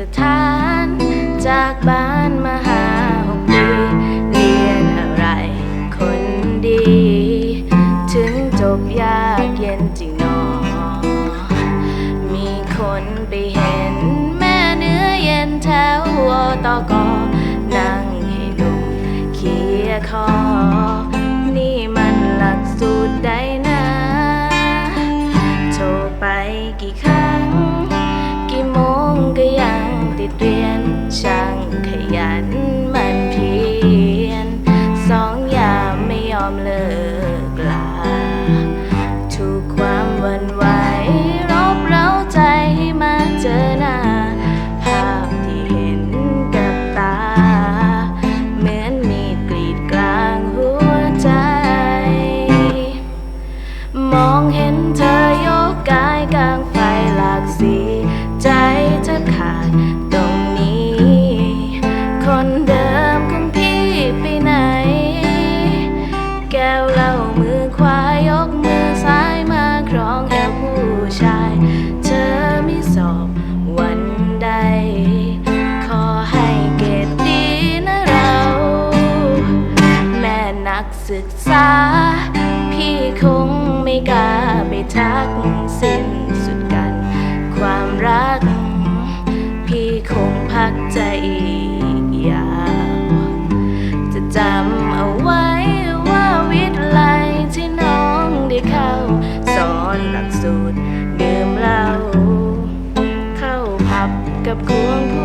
สถานจากบ้านมหาหกปีเรียนอะไรคนดี ถึงจบยากเย็นจริงหนอ มีคนไปเห็นแม่เนื้อเย็นแถวอตอกนั่งให้ลมเคียคอ อมเลย กศึกษา พี่คงไม่กล้าไปทักสิ้นสุดกัน ความรัก พี่คงพักใจอีกยาวจะจำเอาไว้ว่าวิทย์ไลที่น้องได้เข้า สอนหลักสูตรดื่มเหล้าเข้าพับกับควงผู้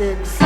It's.